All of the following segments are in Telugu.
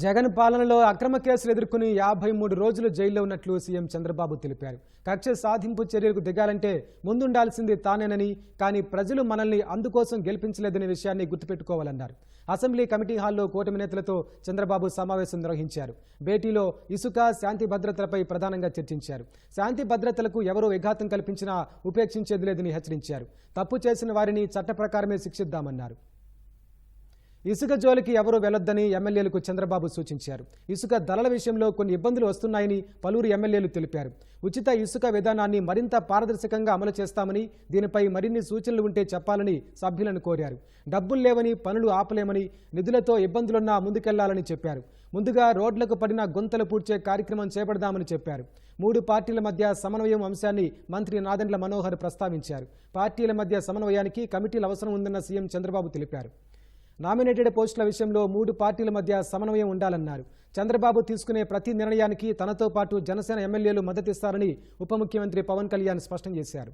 జగన్ పాలనలో అక్రమ కేసులు ఎదుర్కొని యాభై మూడు రోజులు జైల్లో ఉన్నట్లు సీఎం చంద్రబాబు తెలిపారు. కక్ష సాధింపు చర్యలకు దిగాలంటే ముందుండాల్సింది తానేనని కానీ ప్రజలు మనల్ని అందుకోసం గెలిపించలేదనే విషయాన్ని గుర్తుపెట్టుకోవాలన్నారు. అసెంబ్లీ కమిటీ హాల్లో కూటమి నేతలతో చంద్రబాబు సమావేశం నిర్వహించారు. భేటీలో ఇసుక శాంతి భద్రతలపై ప్రధానంగా చర్చించారు. శాంతి భద్రతలకు ఎవరూ విఘాతం కల్పించినా ఉపేక్షించేది లేదని హెచ్చరించారు. తప్పు చేసిన వారిని చట్ట ప్రకారమే శిక్షిద్దామన్నారు. ఇసుక జోలికి ఎవరూ వెళ్ళొద్దని ఎమ్మెల్యేలకు చంద్రబాబు సూచించారు. ఇసుక ధరల విషయంలో కొన్ని ఇబ్బందులు వస్తున్నాయని పలువురు ఎమ్మెల్యేలు తెలిపారు. ఉచిత ఇసుక విధానాన్ని మరింత పారదర్శకంగా అమలు చేస్తామని దీనిపై మరిన్ని సూచనలు ఉంటే చెప్పాలని సభ్యులను కోరారు. డబ్బులు లేవని పనులు ఆపలేమని నిధులతో ఇబ్బందులున్నా ముందుకెళ్ళాలని చెప్పారు. ముందుగా రోడ్లకు పడిన గుంతలు పూడ్చే కార్యక్రమం చేపడదామని చెప్పారు. మూడు పార్టీల మధ్య సమన్వయం అంశాన్ని మంత్రి నాదెండ్ల మనోహర్ ప్రస్తావించారు. పార్టీల మధ్య సమన్వయానికి కమిటీల అవసరం ఉందన్న సీఎం చంద్రబాబు తెలిపారు. నామినేటెడ్ పోస్టుల విషయంలో మూడు పార్టీల మధ్య సమన్వయం ఉండాలన్నారు. చంద్రబాబు తీసుకునే ప్రతి నిర్ణయానికి తనతో పాటు జనసేన ఎమ్మెల్యేలు మద్దతిస్తారని ఉప ముఖ్యమంత్రి పవన్ కళ్యాణ్ స్పష్టం చేశారు.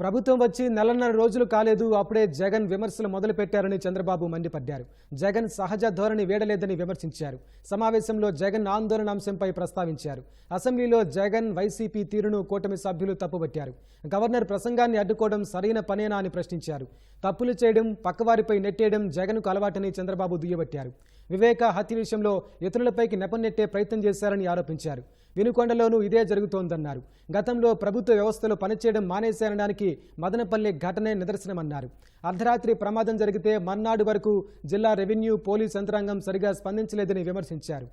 ప్రభుత్వం వచ్చి నెలన్నర రోజులు కాలేదు అప్పుడే జగన్ విమర్శలు మొదలుపెట్టారని చంద్రబాబు మండిపడ్డారు. జగన్ సహజ ధోరణి వేడలేదని విమర్శించారు. సమావేశంలో జగన్ ఆందోళన అంశంపై ప్రస్తావించారు. అసెంబ్లీలో జగన్ వైసీపీ తీరును కూటమి సభ్యులు తప్పుపట్టారు గవర్నర్ ప్రసంగాన్ని అడ్డుకోవడం సరైన పనేనా అని ప్రశ్నించారు. తప్పులు చేయడం పక్కవారిపై నెట్టేయడం జగన్కు అలవాటని చంద్రబాబు దుయ్యబట్టారు. వివేక హత్య విషయంలో ఇతరులపైకి నెపన్నెట్టే ప్రయత్నం చేశారని ఆరోపించారు. వినుకొండలోనూ ఇదే జరుగుతోందన్నారు. గతంలో ప్రభుత్వ వ్యవస్థలో పనిచేయడం మానేశారనడానికి మదనపల్లి ఘటనే నిదర్శనమన్నారు. అర్ధరాత్రి ప్రమాదం జరిగితే మర్నాడు వరకు జిల్లా రెవెన్యూ పోలీస్ యంత్రాంగం సరిగా స్పందించలేదని విమర్శించారు.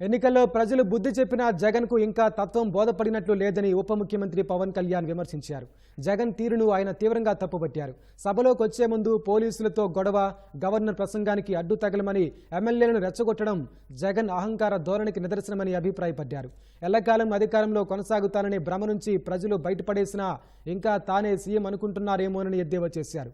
ఎన్నికల్లో ప్రజలు బుద్ధి చెప్పినా జగన్కు ఇంకా తత్వం బోధపడినట్లు లేదని ఉప ముఖ్యమంత్రి పవన్ కళ్యాణ్ విమర్శించారు. జగన్ తీరును ఆయన తీవ్రంగా తప్పుపట్టారు. సభలోకి వచ్చే ముందు పోలీసులతో గొడవ గవర్నర్ ప్రసంగానికి అడ్డు తగలమని ఎమ్మెల్యేలను రెచ్చగొట్టడం జగన్ అహంకార ధోరణికి నిదర్శనమని అభిప్రాయపడ్డారు. ఎల్లకాలం అధికారంలో కొనసాగుతాననే భ్రమ నుంచి ప్రజలు బయటపడేసినా ఇంకా తానే సీఎం అనుకుంటున్నారేమోనని ఎద్దేవా చేశారు.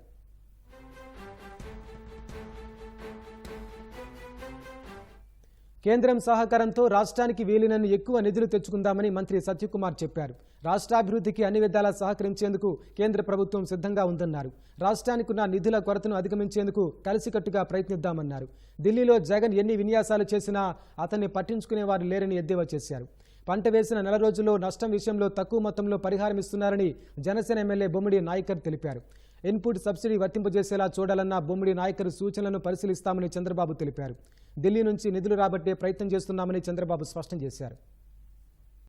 కేంద్రం సహకారంతో రాష్ట్రానికి వీలినన్ని ఎక్కువ నిధులు తెచ్చుకుందామని మంత్రి సత్యకుమార్ చెప్పారు. రాష్ట్రాభివృద్ధికి అన్ని విధాలా సహకరించేందుకు కేంద్ర ప్రభుత్వం సిద్ధంగా ఉందన్నారు. రాష్ట్రానికి ఉన్న నిధుల కొరతను అధిగమించేందుకు కలిసికట్టుగా ప్రయత్నిద్దామన్నారు. ఢిల్లీలో జగన్ ఎన్ని విన్యాసాలు చేసినా అతన్ని పట్టించుకునేవారు లేరని ఎద్దేవా చేశారు. పంట వేసిన నెల రోజుల్లో నష్టం విషయంలో తక్కువ మొత్తంలో పరిహారం ఇస్తున్నారని జనసేన ఎమ్మెల్యే బొమ్మిడి నాయకర్ తెలిపారు. ఇన్పుట్ సబ్సిడీ వర్తింపజేసేలా చూడాలన్న బొమ్మిడి నాయకులు సూచనలను పరిశీలిస్తామని చంద్రబాబు తెలిపారు. ఢిల్లీ నుంచి నిధులు రాబట్టే ప్రయత్నం చేస్తున్నామని చంద్రబాబు స్పష్టం చేశారు.